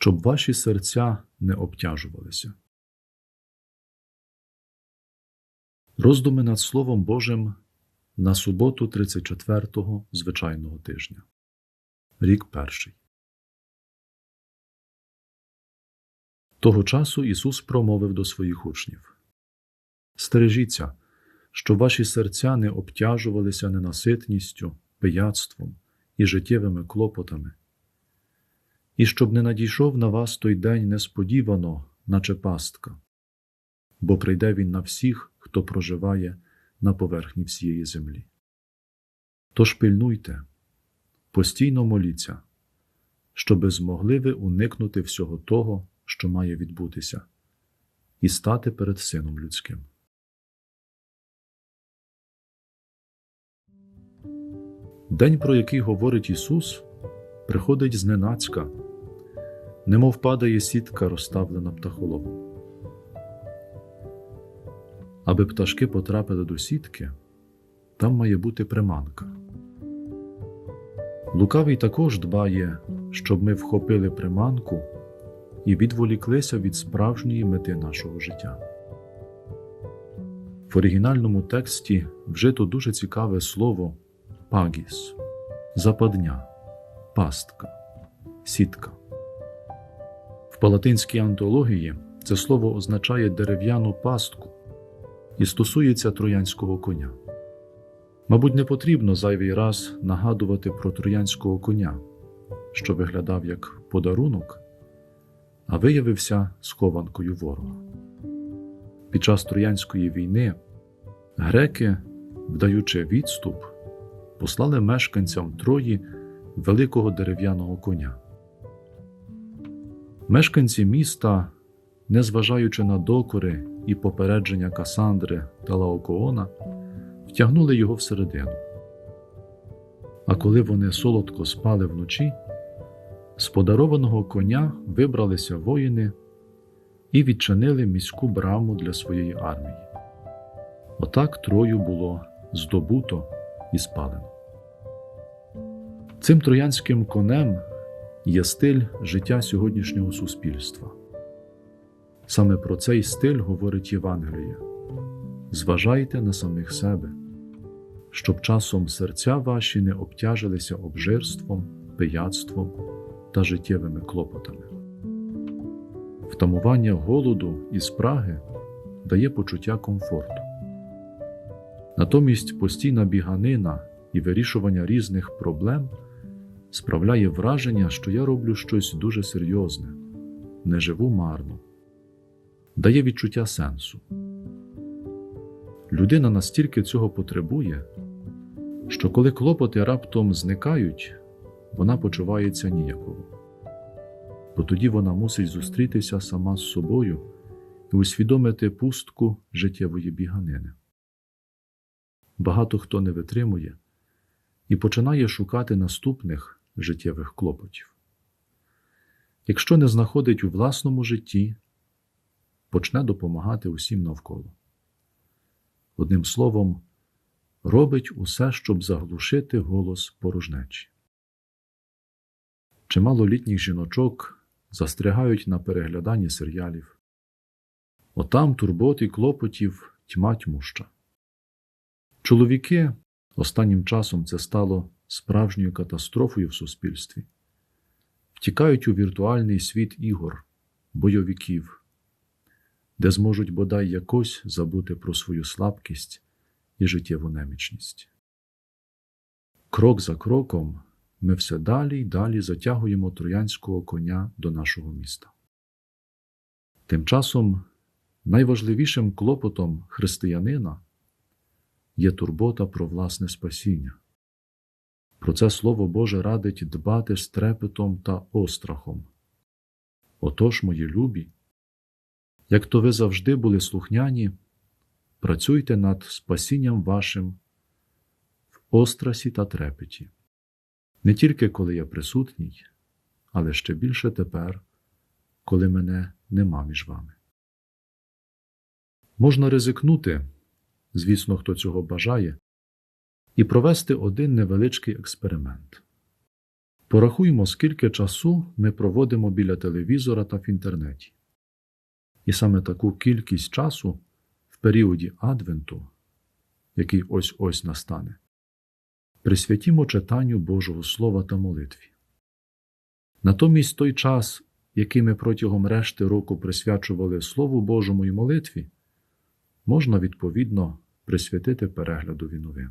щоб ваші серця не обтяжувалися. Роздуми над Словом Божим на суботу 34-го звичайного тижня. Рік перший. Того часу Ісус промовив до своїх учнів Стережіться, щоб ваші серця не обтяжувалися ненаситністю, пияцтвом і життєвими клопотами, і щоб не надійшов на вас той день несподівано, наче пастка, бо прийде він на всіх, хто проживає на поверхні всієї землі. Тож пильнуйте, постійно моліться, щоби змогли ви уникнути всього того, що має відбутися, і стати перед Сином Людським. День, про який говорить Ісус, приходить зненацька, немов падає сітка, розставлена птахоловом. Аби пташки потрапили до сітки, там має бути приманка. Лукавий також дбає, щоб ми вхопили приманку і відволіклися від справжньої мети нашого життя. В оригінальному тексті вжито дуже цікаве слово пагіс, западня, пастка, сітка. В палатинській антології це слово означає дерев'яну пастку і стосується троянського коня. Мабуть, не потрібно зайвий раз нагадувати про троянського коня, що виглядав як подарунок, а виявився схованкою ворога. Під час Троянської війни греки, вдаючи відступ, послали мешканцям Трої великого дерев'яного коня. Мешканці міста, незважаючи на докори і попередження Касандри та Лаокоона, втягнули його всередину. А коли вони солодко спали вночі, з подарованого коня вибралися воїни і відчинили міську браму для своєї армії. Отак Трою було здобуто і спалено. Цим троянським конем є стиль життя сьогоднішнього суспільства. Саме про цей стиль говорить Євангеліє зважайте на самих себе, щоб часом серця ваші не обтяжилися обжирством, пияцтвом та життєвими клопотами. Втамування голоду і спраги дає почуття комфорту. Натомість постійна біганина і вирішування різних проблем справляє враження, що я роблю щось дуже серйозне, не живу марно, дає відчуття сенсу. Людина настільки цього потребує, що коли клопоти раптом зникають, вона почувається ніяково, бо тоді вона мусить зустрітися сама з собою і усвідомити пустку життєвої біганини. Багато хто не витримує і починає шукати наступних життєвих клопотів. Якщо не знаходить у власному житті, почне допомагати усім навколо. Одним словом, робить усе, щоб заглушити голос порожнечі. Чимало літніх жіночок застрягають на перегляданні серіалів. Отам турбот і клопотів тьма тьмуща. Чоловіки останнім часом це стало справжньою катастрофою в суспільстві, втікають у віртуальний світ ігор, бойовиків, де зможуть бодай якось забути про свою слабкість і життєву немічність. Крок за кроком ми все далі й далі затягуємо троянського коня до нашого міста. Тим часом найважливішим клопотом християнина є турбота про власне спасіння. Про це Слово Боже радить дбати з трепетом та острахом. Отож, мої любі, як то ви завжди були слухняні, працюйте над спасінням вашим в острасі та трепеті, не тільки коли я присутній, але ще більше тепер, коли мене нема між вами. Можна ризикнути, звісно, хто цього бажає, і провести один невеличкий експеримент. Порахуємо, скільки часу ми проводимо біля телевізора та в інтернеті. І саме таку кількість часу в періоді Адвенту, який ось ось настане, присвятімо читанню Божого Слова та молитві. Натомість той час, який ми протягом решти року присвячували Слову Божому і молитві, можна відповідно присвятити переглядові новин.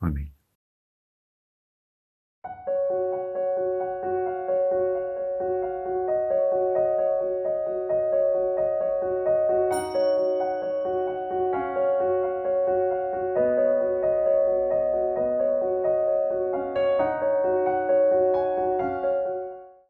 Amém.